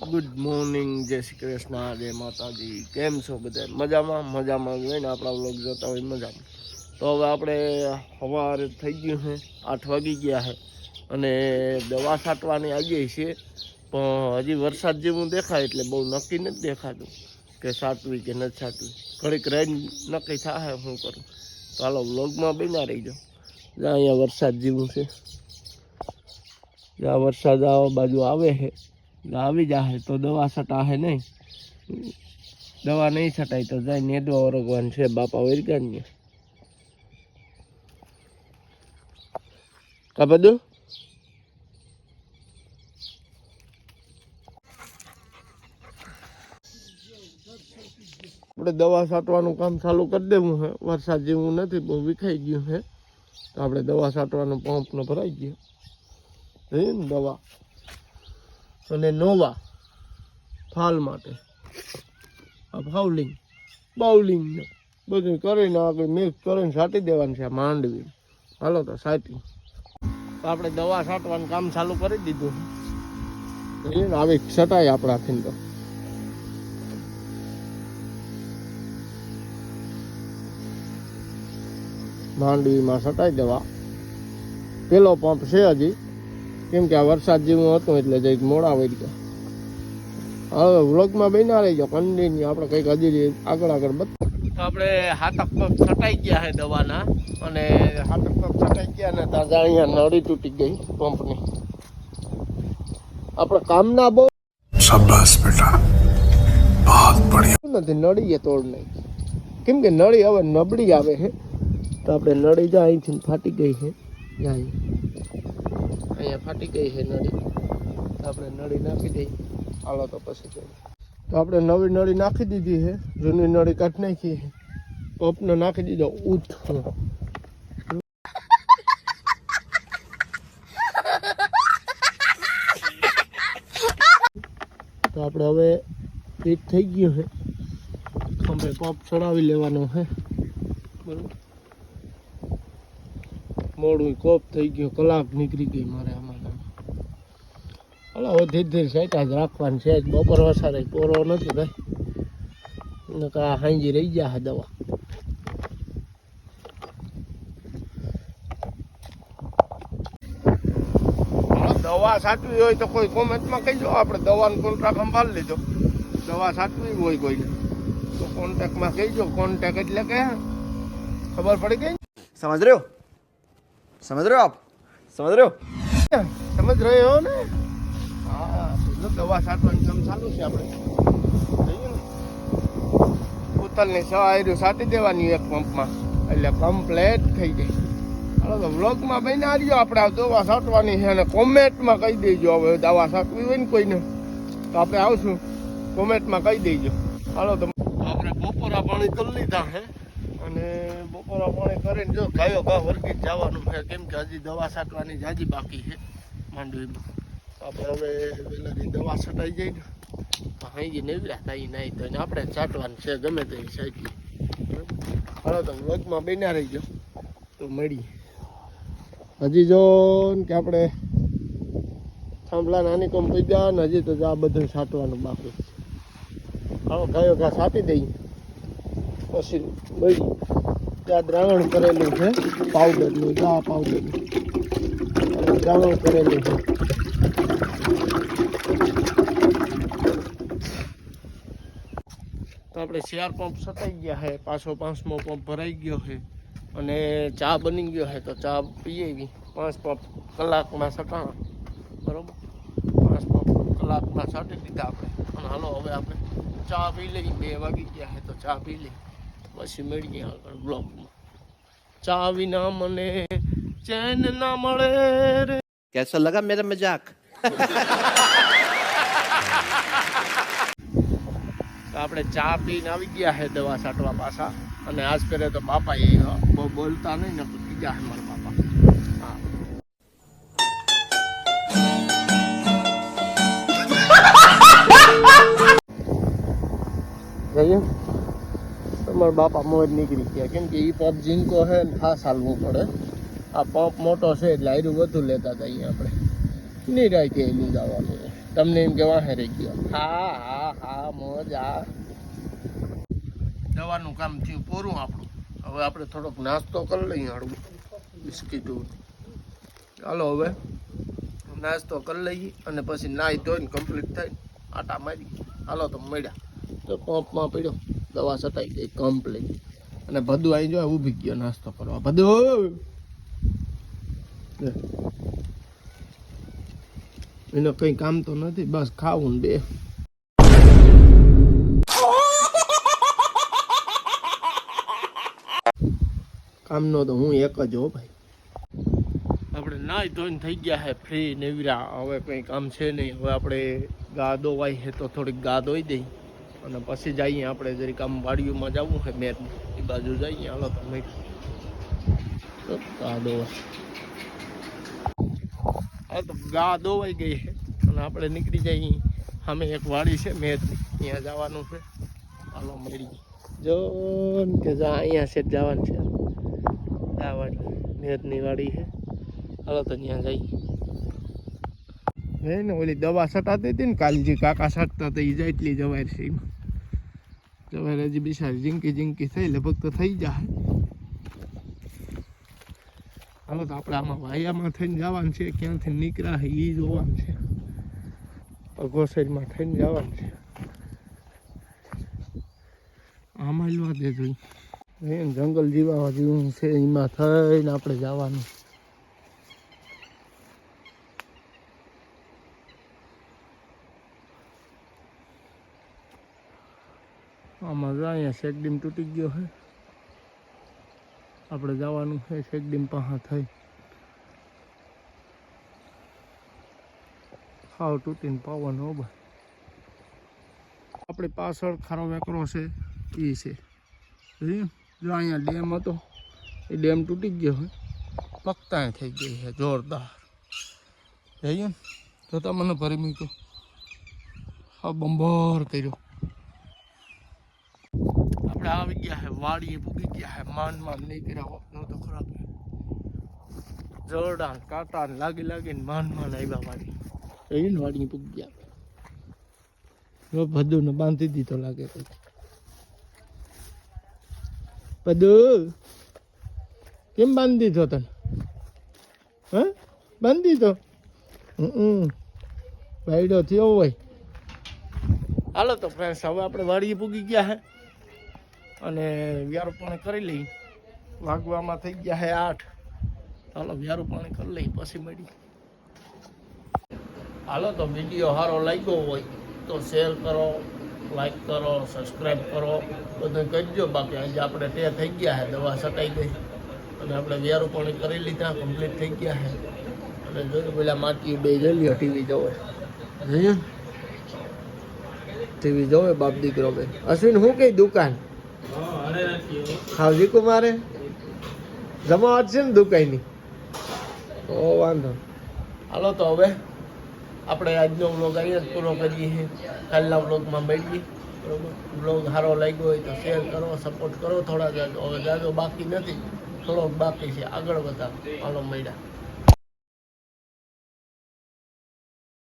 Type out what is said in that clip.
Good morning જય શ્રી કૃષ્ણ, જય માતાજી. કેમ છો બધા? મજામાં? મજામાં જોઈને આપણા વ્લોગ જોતા હોય મજામાં. તો હવે આપણે સવારે થઈ ગયું છે, આઠ વાગી ગયા છે. અને દવા છાંટવાની આવીએ છે, પણ હજી વરસાદ જેવું દેખાય એટલે બહુ નક્કી નથી દેખાતું કે સાટવી કે નથી છાંટવી. ઘડીક રેન નક્કી થાય શું કરું. ચાલો વ્લોગમાં બેના રહી જાઉં જ્યાં અહીંયા વરસાદ જેવું છે, જ્યાં વરસાદ આ બાજુ આવે છે આવી જાહે તો દવા છટાશે નહીં. દવા નહીં છટાય તો જાય, નેદવા ઓરગવાનું છે, બાપા વૈરગાની કા બધું? આપણે દવા છાંટવાનું કામ ચાલુ કરી દેવું છે વરસાદ જેવું નથી, બહુ વિખાઈ ગયું છે તો આપણે દવા છાંટવાનું પંપનો ભરાઈ ગયો. ને દવા? અને નોવા ફાલ માટે. આ ફાઉલિંગ, બાઉલિંગ બધું કરીને આગળ મિક્સ કરીને છાંટી દેવાનું છે માંડવી. હાલો તો છાંટી. તો આપણે દવા છાંટવાનું કામ ચાલુ કરી દીધું. આવી છટાય આપણાથી તો. માંડવીમાં છટાઈ દેવા. પેલો પંપ છે હજી. કેમ કે આ વરસાદ જેવું હતું એટલે જઈક મોડા વળગ્યા. હવે વ્લોગમાં બન્યા રહી ગયો કન્ટિન્યુ આપણે કંઈક હજી આગળ આગળ બતાવ આપણે હાથક પગ છટાઈ ગયા છે દવાના અને હાથક પગ છટાઈ ગયા ને ત્યાં અહીંયા નળી તૂટી ગઈ પંપની. આપણે કામના બહુ શાબાશ બેટા. બહુત બઢિયા. નથી નળીએ તોડ નહીં કેમ કે નળી હવે નબળી આવે છે. તો આપણે નળી જ્યાં અહીંથી ફાટી ગઈ છે. જાય. અહીંયા ફાટી ગઈ છે નળી. આપણે નળી નાખી દઈએ. હાલો તો પછી તો આપણે નવી નળી નાખી દીધી છે. જૂની નળી કાઢી નાખી છે. નાખી દીધો ઉઠ તો આપણે હવે ફિટ થઈ ગયું છે. ખંભે પંપ ચડાવી લેવાનો છે. બરોબર? મોડું કોપ થઈ ગયો કલાક નીકળી ગઈ મારે આમાં હલો હવે ધીરે ધીરે સાઈટા જ રાખવાની છે બપોર વસારે કોરો નથી ભાઈ. નકા હાંજી રહી ગયા દવા. દવા સાચવી હોય તો કોઈ કોમેન્ટમાં કહી દો આપણે દવાનો કોન્ટ્રાક્ટ સંભાળી લેજો. દવા સાચવી હોય કોઈ તો કોન્ટેક્ટમાં કહી દો કોન્ટેક્ટ એટલે કે ખબર પડી ગઈ? સમજ રહ્યો? समझ रहे हो आप समझ रहे हो સમજ રહ્યો હો ને હા તો દવા છાંટવાનું કામ ચાલુ છે આપણે જોયું ને ઉતલની સવાર્યું છાંટી દેવાની એક પંપમાં એટલે કમ્પ્લેટ થઈ ગઈ હાલો તો વ્લોગમાં બન્યા રહ્યો આપણે આ દવા છાંટવાની છે અને કોમેન્ટમાં કહી દેજો હવે દવા છાંટવી હોય ને કોઈને તો આપણે આવશું કોમેન્ટમાં કહી દેજો હાલો તો આપણે બપોરા પાણી કરી લીધા છે અને બપોરા પાણી કરીને જો ગાયો ઘા વર્ગી જવાનું છે. કેમ કે હજી દવા છાંટવાની જાજી બાકી છે માંડવીમાં. આપણે હવે વેલાની દવા છટાઈ જાય ને હાઈ નેવ્યા થાય નહીં તો આપણે છાંટવાનું છે, ગમે તે સાચી હાલો તો વર્ગમાં બેના રહી જાઓ તો મળી હજી જો કે આપણે થાંભલા નાની કોમ પીધા ને હજી તો આ બધું છાંટવાનું બાકી. હાલો ગાયો ઘા છાંટી દઈએ. પછી મળી ત્યાં દ્રાવણ કરેલું છે પાવડરનું ચા પાવડરનું દ્રાવણ કરેલું છે. તો આપણે શિયાર પંપ સતાઈ ગયા છે પાછો પાંચમો પંપ ભરાઈ ગયો છે અને ચા બની ગયો છે તો ચા પીએવી પાંચ પંપ કલાકમાં સટાણા. બરોબર? પાંચ પંપ કલાકમાં છાંટી દીધા આપણે. અને હાલો, હવે આપણે ચા પી લઈ બે વાગી ગયા છે તો ચા પી લઈ પછી મળીએ આગળ બ્લોગમાં. ચા વિના મને ચેન ના મળે રે. કેસા લગા મેરા મજાક? આપણે ચા પીને આવી ગયા છે દવા છાંટવા પાછા. અને આજ પહેરે તો બાપા એ બહુ બોલતા નહીં ને ગયા છે મારા બાપા. જઈએ. તમારા બાપા મોજ નીકળી ગયા. કેમ કે એ પંપ ઝીંકો છે ને ખાસ હાલવું પડે. આ પંપ મોટો છે એટલે આયરું વધુ લેતા હતા અહીંયા આપણે. નિરાયતે એનું જવાનું તમને એમ કે વાહે રહી ગયો. હા હા હા, મજા. દવાનું કામ થયું, પૂરું આપણું. હવે આપણે થોડોક નાસ્તો કરી લઈએ હળવું બિસ્કીટો. ચાલો હવે. નાસ્તો કરી લઈએ અને પછી નાહી ધોઈને કમ્પ્લીટ થઈને આટા મારી. હાલો તો મળ્યા. તો પંપમાં પડ્યો. દવા સટાઈ ગઈ કમ્પ્લીટ અને બધું આવી જો ઊભી ગયો નાસ્તો કરવા. ભદુ! એનો કંઈ કામ તો નથી બસ ખાવું ને બે. કામનો તો હું એક જ હો ભાઈ. આપણે નાહી ધોઈને થઈ ગયા હે ફ્રી નેવરા હવે કંઈ કામ છે નહીં. હવે આપણે ગા દોવાય હે તો થોડીક ગા દોઈ દઈ. અને પછી જઈએ આપણે જરી કામ વાડીઓમાં જવું છે મેર એ બાજુ જઈએ. હાલો તો મેં તો ગા દોવાય હા તો ગા દોવાઈ ગઈ છે. અને આપણે નીકળી જઈએ. સામે એક વાડી છે મેરની ત્યાં જવાનું છે. હાલો, મળી જો કે જા, અહીંયા છે, જવાનું છે. આ વાડી, મેદની વાડી છે. હાલો તો ત્યાં જઈએ. હે ને, ઓલી દવા સટાતી હતી ને, કાલજી કાકા સટતા હતા એ જાય એટલી જવાય છે એમાં. જવાય હજી બિચારી જીંકી જીંકી થઈ, લગભગ તો થઈ જાય. હાલો તો આપણે આમાં વાયામાં થઈને જવાનું છે, ક્યાંથી નીકળ્યા એ જોવાનું છે. અઘોસરીમાં થઈને જવાનું છે. આમાં લવા દેજો જંગલ જીવા જેવું છે, એમાં થઈને આપણે જવાનું આમાં જો અહીંયા શેકડીમ તૂટી ગયો છે આપણે જવાનું છે શેકડીમ પાસે થઈ. હાવ તૂટીને પાવાનો ભાઈ. આપણી પાછળ ખારો વેકરો છે એ છે. જો અહીંયા ડેમ હતો, એ ડેમ તૂટી ગયો હોય પકતા થઈ ગઈ છે જોરદાર. જઈએ. તો તમને ભરી મૂક્યો. હા, બંબર કર્યો. આવી ગયા હે, વાડીએ પૂગી ગયા હે, માન માન નહીં કર્યા હોતનો તો ખરાબ જોરદાર કાંટા લાગી લાગીને માન માન આવ્યા વાડી. જોયું ને ભૂગી ગયા. જો બધું દીધો લાગે કંઈક બધું કેમ બાંધી દીધો તને? હા? બાંધી દીધો? હમ ભાઈડો થયો હોય. હાલો તો ફ્રેન્ડ્સ હવે આપણે વાડીએ પૂગી ગયા છે અને વ્યારોપણ કરી લઈ. વાગવામાં થઈ ગયા હે આઠ. ચાલો વ્યારોપણ કરી લઈ, પછી મળી હાલો તો વીડિયો સારો લાગ્યો હોય તો શેર કરો, લાઈક કરો, સબસ્ક્રાઈબ કરો. બધું કરજો, બાકી આજે આપણે તે થઈ ગયા છે દવા સટાઈ ગઈ. અને આપણે વ્યારોપણ કરી લીધા કમ્પ્લીટ થઈ ગયા છે અને જોયું પેલા માટી બે જઈ ટીવી જોવે. ટીવી જોવે બાપ દીકરો બે. અશ્વિન શું કઈ દુકાન? હાવજી કુમારે. જમાવટ છે ને દુકાનની તો વાંધો. હાલો, તો હવે આપણે આજનો વ્લોગ અહીંયા જ પૂરો કરીએ કાલના વ્લોગમાં મળીએ. બરોબર? વ્લોગ સારો લાગ્યો હોય તો શેર કરો સપોર્ટ કરો. થોડા જાજો હવે જાજો બાકી નથી. થોડોક બાકી છે. આગળ વધારો. હાલો, મળ્યા.